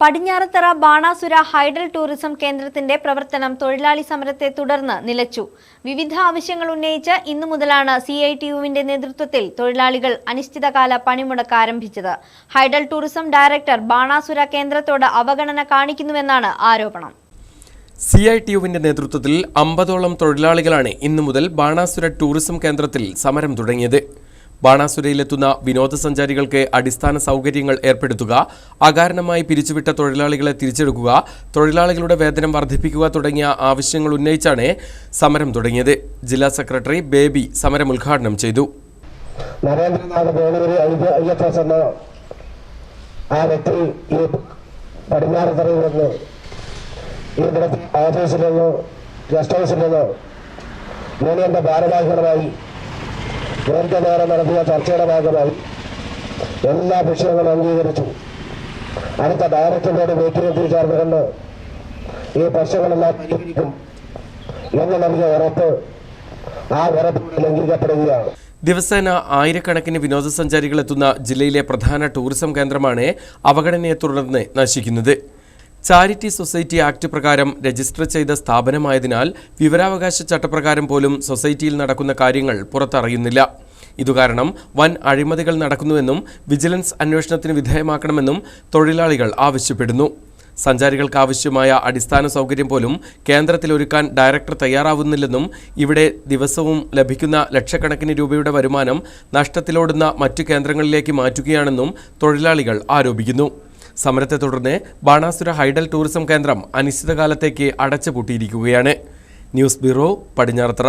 Padinjarathara Banasura hydel tourism കേന്ദ്രത്തിന്റെ പ്രവർത്തനം തൊഴിലാളി സമരത്തെ തുടർന്ന് നിലച്ചു. വിവിധ ആവശ്യങ്ങൾ ഉന്നയിച്ച് ഇന്നു മുതലാണ് സി ഐ ടി യുവിന്റെ നേതൃത്വത്തിൽ തൊഴിലാളികൾ അനിശ്ചിതകാല പണിമുടക്ക് ആരംഭിച്ചത്. ഹൈഡൽ ടൂറിസം ഡയറക്ടർ ബാണാസുര കേന്ദ്രത്തോട് അവഗണന കാണിക്കുന്നുവെന്നാണ് ആരോപണം. സി ഐ ടി യുവിന്റെ നേതൃത്വത്തിൽ അമ്പതോളം തൊഴിലാളികളാണ് ഇന്നു മുതൽ ബാണാസുര ടൂറിസം കേന്ദ്രത്തിൽ സമരം തുടങ്ങിയത്. ബാണാസുരയിലെത്തുന്ന വിനോദസഞ്ചാരികൾക്ക് അടിസ്ഥാന സൗകര്യങ്ങൾ ഏർപ്പെടുത്തുക അകാരണമായി പിരിച്ചുവിട്ട തൊഴിലാളികളെ തിരിച്ചെടുക്കുക തൊഴിലാളികളുടെ വേതനം വർദ്ധിപ്പിക്കുക തുടങ്ങിയ ആവശ്യങ്ങൾ ഉന്നയിച്ചാണ് സമരം തുടങ്ങിയത്. ജില്ലാ സെക്രട്ടറി ബേബി സമരം ഉദ്ഘാടനം ചെയ്തു. നരേന്ദ്രനാഥ് നിന്ന് ഗസ്റ്റ് ഹൗസിൽ ഭാരവാഹികളുമായി ദീർഘനേരം നടത്തിയ ചർച്ചയുടെ ഭാഗമായി എല്ലാ വിഷയങ്ങളും അംഗീകരിച്ചു. അടുത്ത ഡയറക്ടറിനോട് മീറ്റിംഗിൽ ചേർന്നുകൊണ്ട് ഈ പ്രശ്നങ്ങളെല്ലാം എന്ന് നൽകിയ ഉറപ്പ് ആ ഉറപ്പ് ലംഘിക്കപ്പെടുകയാണ്. ദിവസേന ആയിരക്കണക്കിന് വിനോദസഞ്ചാരികൾ എത്തുന്ന ജില്ലയിലെ പ്രധാന ടൂറിസം കേന്ദ്രമാണ് അവഗണനയെ തുടർന്ന് നശിക്കുന്നത്. ചാരിറ്റി സൊസൈറ്റി ആക്ട് പ്രകാരം രജിസ്റ്റർ ചെയ്ത സ്ഥാപനമായതിനാൽ വിവരാവകാശ ചട്ടപ്രകാരം പോലും സൊസൈറ്റിയിൽ നടക്കുന്ന കാര്യങ്ങൾ പുറത്തറിയുന്നില്ല. ഇതുകാരണം വൻ അഴിമതികൾ നടക്കുന്നുവെന്നും വിജിലൻസ് അന്വേഷണത്തിന് വിധേയമാക്കണമെന്നും തൊഴിലാളികൾ ആവശ്യപ്പെടുന്നു. സഞ്ചാരികൾക്ക് ആവശ്യമായ അടിസ്ഥാന സൗകര്യം പോലും കേന്ദ്രത്തിൽ ഒരുക്കാൻ ഡയറക്ടർ തയ്യാറാവുന്നില്ലെന്നും ഇവിടെ ദിവസവും ലഭിക്കുന്ന ലക്ഷക്കണക്കിന് രൂപയുടെ വരുമാനം നഷ്ടത്തിലോടുന്ന മറ്റു കേന്ദ്രങ്ങളിലേക്ക് മാറ്റുകയാണെന്നും തൊഴിലാളികൾ ആരോപിക്കുന്നു. സമരത്തെ തുടർന്ന് ബാണാസുര ഹൈഡൽ ടൂറിസം കേന്ദ്രം അനിശ്ചിതകാലത്തേക്ക് അടച്ചുപൂട്ടിയിരിക്കുകയാണ്. News bureau Padinjarathara.